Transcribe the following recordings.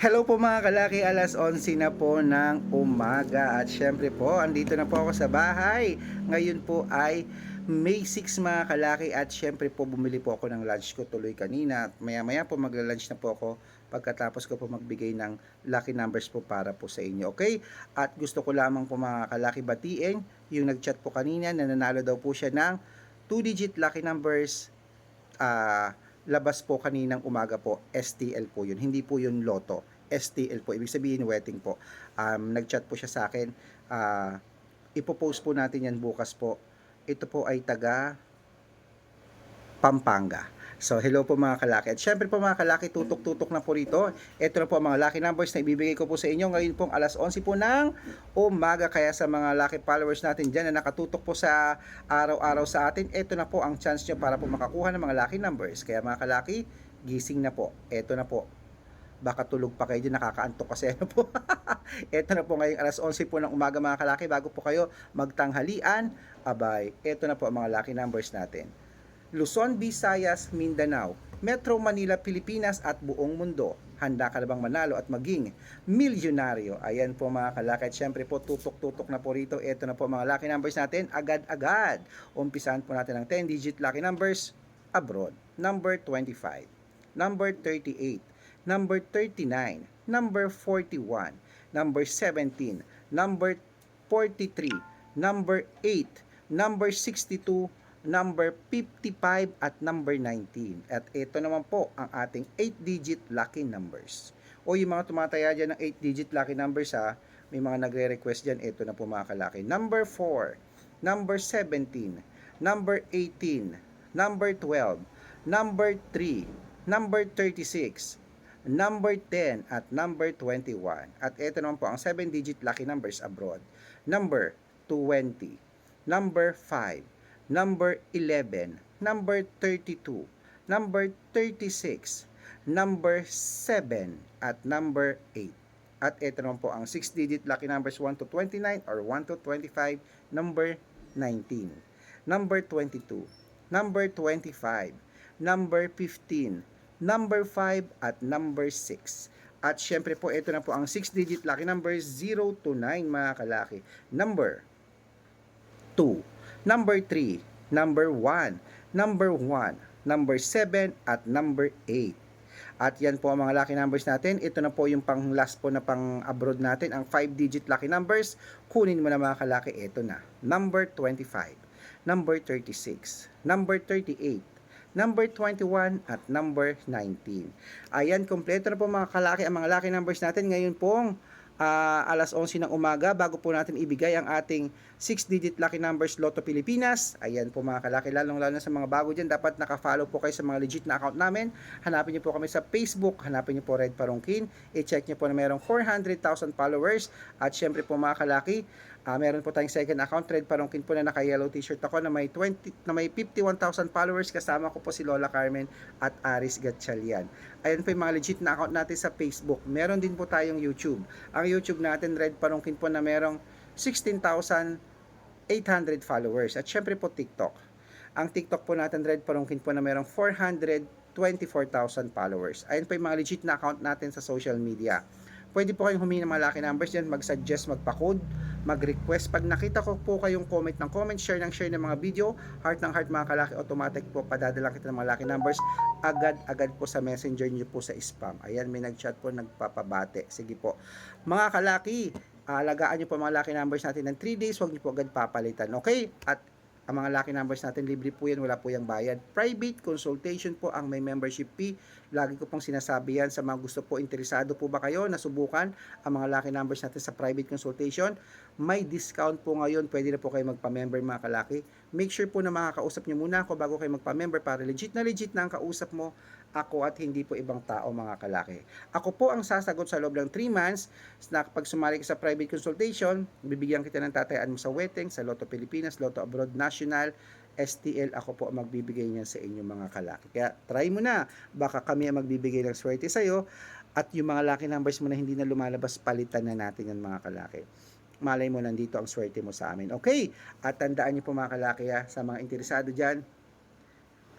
Hello po mga kalaki, alas 11 na po ng umaga. At syempre po, andito na po ako sa bahay. Ngayon po ay May 6 mga kalaki. At syempre po bumili po ako ng lunch ko tuloy kanina. At maya maya po magla-lunch na po ako. Pagkatapos ko po magbigay ng lucky numbers po para po sa inyo, okay? At gusto ko lamang po mga kalaki batiin yung nag-chat po kanina. Na nanalo daw po siya ng 2-digit lucky numbers ah labas po kaninang umaga po, STL po yun. Hindi po yun loto. STL po. Ibig sabihin, wedding po. Um, nag-chat po siya sa akin. Ah, ipopost po natin yan bukas po. Ito po ay taga Pampanga. So, hello po mga kalaki. At syempre po mga kalaki, tutok-tutok na po rito. Ito na po ang mga lucky numbers na ibibigay ko po sa inyo. Ngayon pong alas 11 po ng umaga. Kaya sa mga lucky followers natin dyan na nakatutok po sa araw-araw sa atin, ito na po ang chance nyo para po makakuha ng mga lucky numbers. Kaya mga kalaki, gising na po. Ito na po. Baka tulog pa kayo dyan, nakakaantok kasi ano po. ito na po ngayong alas 11 po ng umaga mga kalaki. Bago po kayo magtanghalian, abay, ito na po ang mga lucky numbers natin. Luzon, Visayas, Mindanao, Metro Manila, Pilipinas at buong mundo. Handa ka na bang manalo at maging milyonaryo? Ayan po mga kalakad. Siyempre po, tutok-tutok na po rito. Ito na po mga lucky numbers natin. Agad-agad. Umpisahan po natin ang 10-digit lucky numbers abroad. Number 25. Number 38. Number 39. Number 41. Number 17. Number 43. Number 8. Number 62 number 55 at number 19. At ito naman po ang ating 8-digit lucky numbers. O yung mga tumataya dyan ng 8-digit lucky numbers ha, may mga nagre-request dyan, ito na po mga kalaki. Number 4, number 17, number 18, number 12, number 3, number 36, number 10 at number 21. At ito naman po ang 7-digit lucky numbers abroad. Number 20, number 5, number 11, number 32, number 36, number 7, at number 8. At ito naman po ang 6-digit lucky numbers 1 to 29 or 1 to 25, number 19, number 22, number 25, number 15, number 5, at number 6. At syempre po, ito na po ang 6-digit lucky numbers 0 to 9 mga kalaki. Number 2, number 3, number 1, number 1, number 7, at number 8. At yan po ang mga lucky numbers natin. Ito na po yung pang last po na pang abroad natin. Ang 5-digit lucky numbers. Kunin mo na mga kalaki. Ito na. Number 25. Number 36. Number 38. Number 21 at number 19. Ayan, kompleto na po mga kalaki ang mga lucky numbers natin. Ngayon pong ah, alas 11 ng umaga bago po natin ibigay ang ating 6-digit lucky numbers Lotto Pilipinas. Ayan po mga kalaki, lalong-lalo na sa mga bago dyan, dapat naka-follow po kayo sa mga legit na account namin. Hanapin niyo po kami sa Facebook, hanapin niyo po Red Parungkin, i-check niyo po na merong 400,000 followers. At syempre po mga kalaki, ah, meron po tayong second account, Red Parungkin po na naka-yellow t-shirt ako na may 20 na may 51,000 followers kasama ko po si Lola Carmen at Aris Gatchalian. Ayan po yung mga legit na account natin sa Facebook. Meron din po tayong YouTube. Ang YouTube natin, Red Parungkin po na merong 16,800 followers. At syempre po TikTok. Ang TikTok po natin, Red Parungkin po na merong 424,000 followers. Ayan po yung mga legit na account natin sa social media. Pwede po kayong humingi ng mga numbers dyan, mag-suggest, magpa-code, mag-request. Pag nakita ko po kayong comment ng comment, share ng share ng mga video, heart ng heart mga kalaki, automatic po padadala kita ng mga lucky numbers agad-agad po sa messenger niyo po sa spam. Ayan, may nag-chat po, nagpapabate. Sige po. Mga kalaki, alagaan niyo po mga lucky numbers natin ng 3 days, huwag niyo po agad papalitan. Okay? At ang mga lucky numbers natin, libre po yan, wala po yung bayad. Private consultation po ang may membership fee. Lagi ko pong sinasabi yan sa mga gusto po, interesado po ba kayo, nasubukan ang mga lucky numbers natin sa private consultation. May discount po ngayon, pwede na po kayo magpa-member mga kalaki. Make sure po na makakausap nyo muna ako bago kayo magpa-member para legit na legit na ang kausap mo ako at hindi po ibang tao mga kalaki. Ako po ang sasagot sa loob ng 3 months na kapag sumali ka sa private consultation, bibigyan kita ng tatayaan mo sa wedding, sa Lotto Pilipinas, Lotto Abroad National, STL, ako po ang magbibigay niyan sa inyo mga kalaki. Kaya try mo na, baka kami ang magbibigay ng swerte sa'yo at yung mga lucky numbers mo na hindi na lumalabas, palitan na natin yan mga kalaki. Malay mo nandito ang swerte mo sa amin. Okay? At tandaan niyo po mga kalaki ha, sa mga interesado dyan,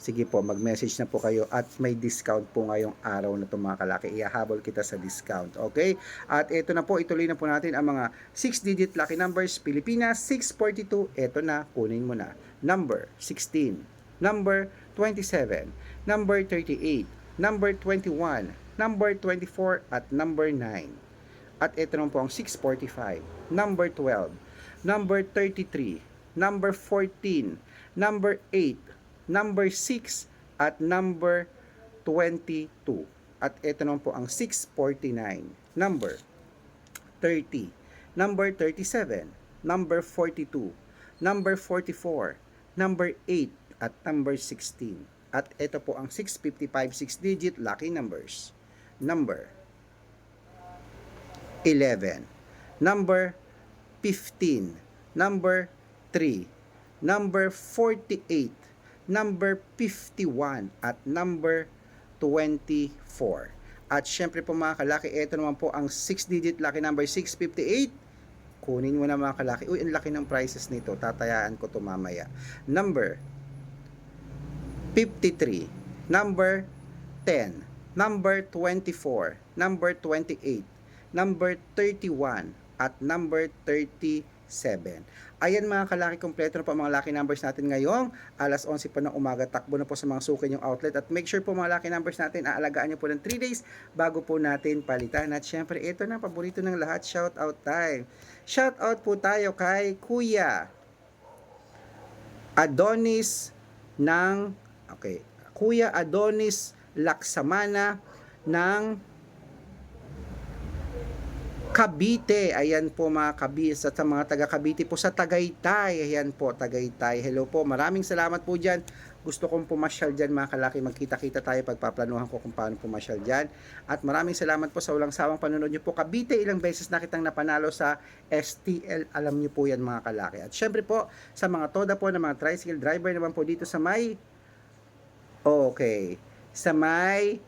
sige po, mag-message na po kayo at may discount po ngayong araw na ito mga kalaki. Ihahabol kita sa discount. Okay? At ito na po, ituloy na po natin ang mga 6-digit lucky numbers. Pilipinas, 642. Ito na, kunin mo na. Number 16. Number 27. Number 38. Number 21. Number 24 at number 9. At ito naman po ang 645. Number 12. Number 33. Number 14. Number 8. Number 6. At number 22. At ito naman po ang 649. Number 30. Number 37. Number 42. Number 44. Number 8. At number 16. At ito po ang 655 6-digit lucky numbers. Number 11. Number 15. Number 3. Number 48. Number 51. At number 24. At syempre po mga kalaki, ito naman po ang 6-digit lucky number 658. Kunin mo na mga kalaki. Uy, ang laki ng prices nito. Tatayaan ko to mamaya. Number 53. Number 10. Number 24. Number 28. Number 31. At number 37. Ayan mga kalaki, kompleto na po mga lucky numbers natin ngayong alas 11 po ng umaga. Takbo na po sa mga suki yung outlet. At make sure po mga lucky numbers natin, aalagaan nyo po ng 3 days bago po natin palitan. At syempre, ito na, paborito ng lahat, shout out time. Shout out po tayo kay Kuya Adonis ng okay, Kuya Adonis Laksamana ng Cavite. Ayan po mga Cavite sa mga taga Cavite po sa Tagaytay. Ayan po Tagaytay. Hello po. Maraming salamat po diyan. Gusto kong pumasyal dyan mga kalaki. Magkita-kita tayo pagpaplanuhan ko kung paano pumasyal dyan. At maraming salamat po sa walang sawang panonood niyo po. Cavite, ilang beses na kitang napanalo sa STL. Alam niyo po yan mga kalaki. At syempre po, sa mga toda po ng mga tricycle driver naman po dito sa may Okay. Sa may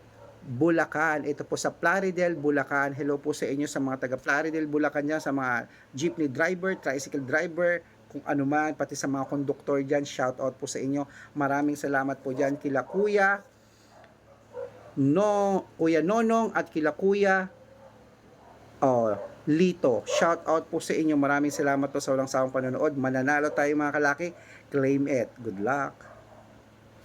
Bulacan. Ito po sa Plaridel, Bulacan. Hello po sa inyo sa mga taga Plaridel, Bulacan dyan, sa mga jeepney driver, tricycle driver, kung ano man, pati sa mga konduktor dyan, shout out po sa inyo. Maraming salamat po dyan kila Kuya, no, Kuya Nonong at kila Kuya oh, Lito. Shout out po sa inyo. Maraming salamat po sa walang sawang panonood. Mananalo tayo mga kalaki. Claim it. Good luck.